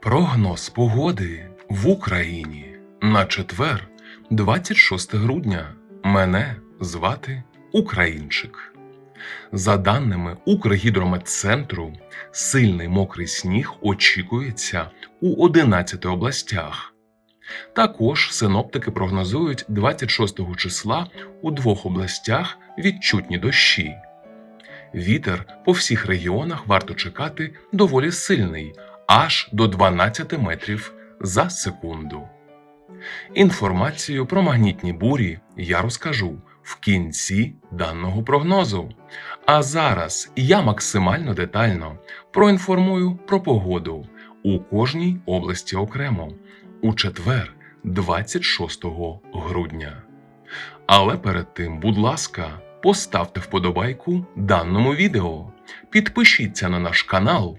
Прогноз погоди в Україні на четвер, 26 грудня. Мене звати Українчик. За даними Укргідрометцентру, сильний мокрий сніг очікується у 11 областях. Також синоптики прогнозують 26 числа у двох областях відчутні дощі. Вітер по всіх регіонах варто чекати доволі сильний, аж до 12 метрів за секунду. Інформацію про магнітні бурі я розкажу в кінці даного прогнозу. А зараз я максимально детально проінформую про погоду у кожній області окремо у четвер, 26 грудня. Але перед тим, будь ласка, поставте вподобайку даному відео, підпишіться на наш канал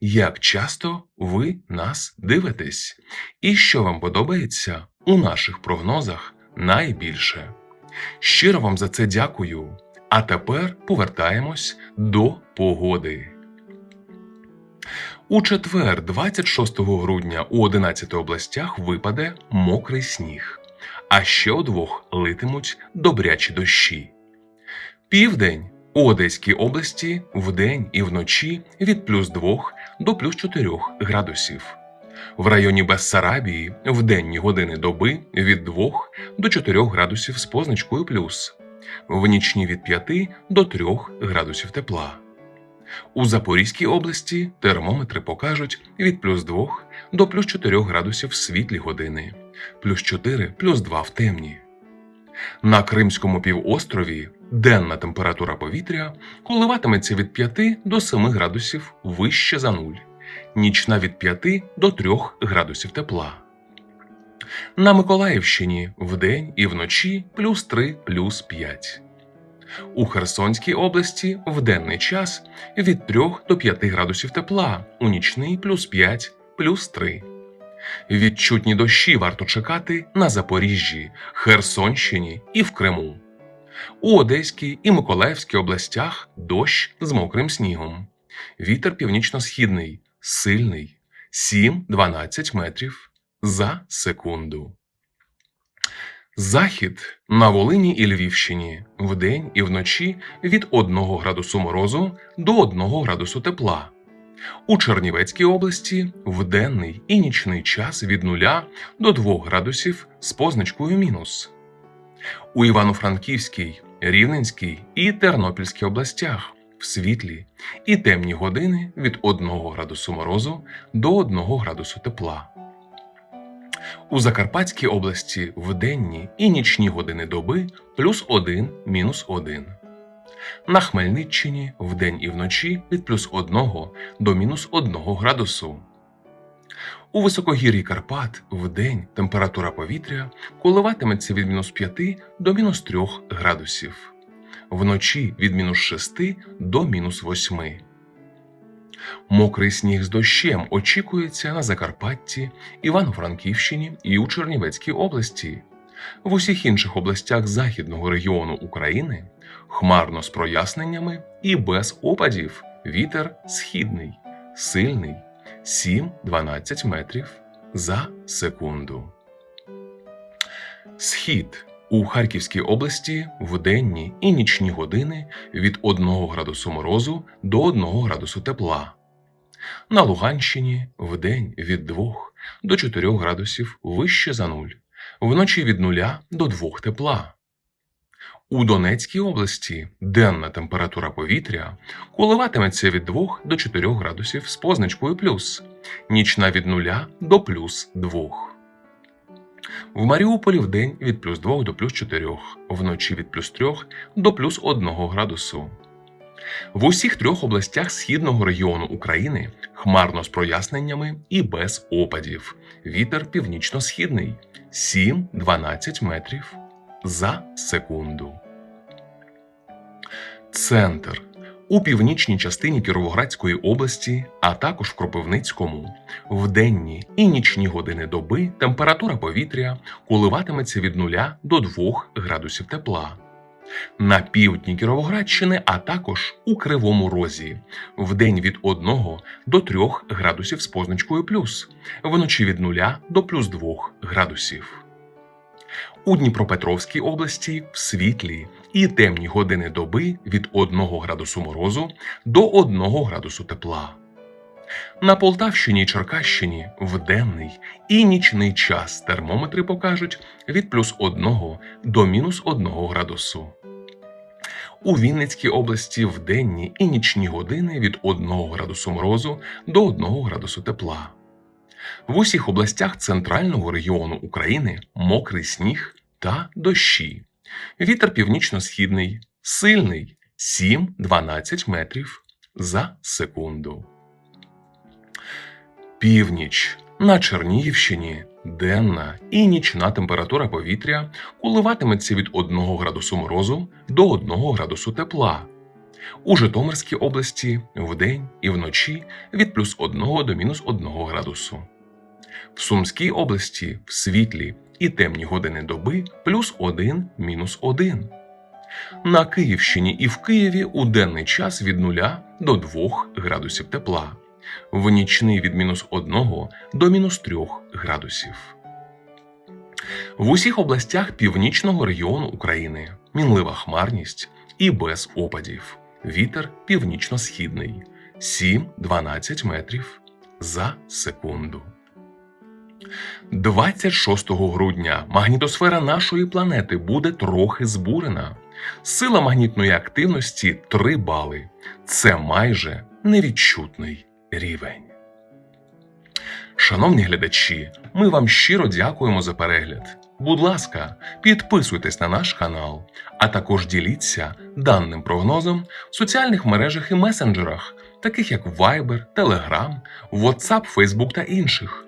як часто ви нас дивитесь, і що вам подобається у наших прогнозах найбільше. Щиро вам за це дякую. А тепер повертаємось до погоди. У четвер, 26 грудня, у 11 областях випаде мокрий сніг, а ще у двох литимуть добрячі дощі. Південь у Одеській області вдень і вночі від плюс 2 до плюс 4 градусів. В районі Бессарабії в денні години доби від 2 до 4 градусів з позначкою плюс, в нічні від 5 до 3 градусів тепла. У Запорізькій області термометри покажуть від плюс 2 до плюс 4 градусів в світлі години, плюс 4 плюс 2 в темні. На Кримському півострові денна температура повітря коливатиметься від 5 до 7 градусів вище за нуль, нічна від 5 до 3 градусів тепла. На Миколаївщині вдень і вночі плюс 3 плюс 5. У Херсонській області в денний час від 3 до 5 градусів тепла, у нічний плюс 5 плюс 3. Відчутні дощі варто чекати на Запоріжжі, Херсонщині і в Криму. У Одеській і Миколаївській областях дощ з мокрим снігом. Вітер північно-східний, сильний 7-12 метрів за секунду. Захід на Волині і Львівщині вдень і вночі від 1 градусу морозу до 1 градусу тепла. У Чернівецькій області в денний і нічний час від 0 до 2 градусів з позначкою мінус. У Івано-Франківській, Рівненській і Тернопільській областях в світлі і темні години від 1 градусу морозу до 1 градусу тепла. У Закарпатській області в денні і нічні години доби плюс 1 мінус 1. На Хмельниччині вдень і вночі від плюс 1 до мінус 1 градусу. У високогір'ї Карпат вдень температура повітря коливатиметься від мінус 5 до мінус 3 градусів, вночі від мінус 6 до мінус 8. Мокрий сніг з дощем очікується на Закарпатті, Івано-Франківщині і у Чернівецькій області. В усіх інших областях західного регіону України хмарно з проясненнями і без опадів. Вітер східний, сильний 7-12 метрів за секунду. Схід у Харківській області в денні і нічні години від 1 градусу морозу до 1 градусу тепла. На Луганщині вдень від 2 до 4 градусів вище за нуль, вночі від 0 до 2 тепла. У Донецькій області денна температура повітря коливатиметься від 2 до 4 градусів з позначкою плюс, нічна від 0 до плюс 2. В Маріуполі вдень від плюс 2 до плюс 4, вночі від плюс 3 до плюс 1 градусу. В усіх трьох областях східного регіону України хмарно з проясненнями і без опадів. Вітер північно-східний 7-12 метрів за секунду. Центр у північній частині Кіровоградської області, а також в Кропивницькому, в денні і нічні години доби температура повітря коливатиметься від 0 до 2 градусів тепла. На півдні Кіровоградщини, а також у Кривому Розі, в день від 1 до 3 градусів з позначкою плюс, вночі від 0 до плюс 2 градусів. У Дніпропетровській області в світлі і темні години доби від 1 градусу морозу до 1 градусу тепла. На Полтавщині і Черкащині в денний і нічний час термометри покажуть від плюс 1 до мінус 1 градусу. У Вінницькій області в денні і нічні години від 1 градусу морозу до 1 градусу тепла. В усіх областях центрального регіону України мокрий сніг та дощі. Вітер північно-східний, сильний 7-12 метрів за секунду. Північ на Чернігівщині денна і нічна температура повітря коливатиметься від 1 градусу морозу до 1 градусу тепла. У Житомирській області вдень і вночі від плюс 1 до мінус 1 градусу. В Сумській області в світлі і темні години доби плюс 1 мінус 1. На Київщині і в Києві у денний час від 0 до 2 градусів тепла, в нічний від мінус 1 до мінус 3 градусів. В усіх областях північного регіону України мінлива хмарність і без опадів. Вітер північно-східний 7-12 метрів за секунду. 26 грудня магнітосфера нашої планети буде трохи збурена. Сила магнітної активності 3 бали. Це майже невідчутний рівень. Шановні глядачі, ми вам щиро дякуємо за перегляд. Будь ласка, підписуйтесь на наш канал, а також діліться даним прогнозом в соціальних мережах і месенджерах, таких як Viber, Telegram, WhatsApp, Facebook та інших.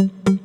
thank you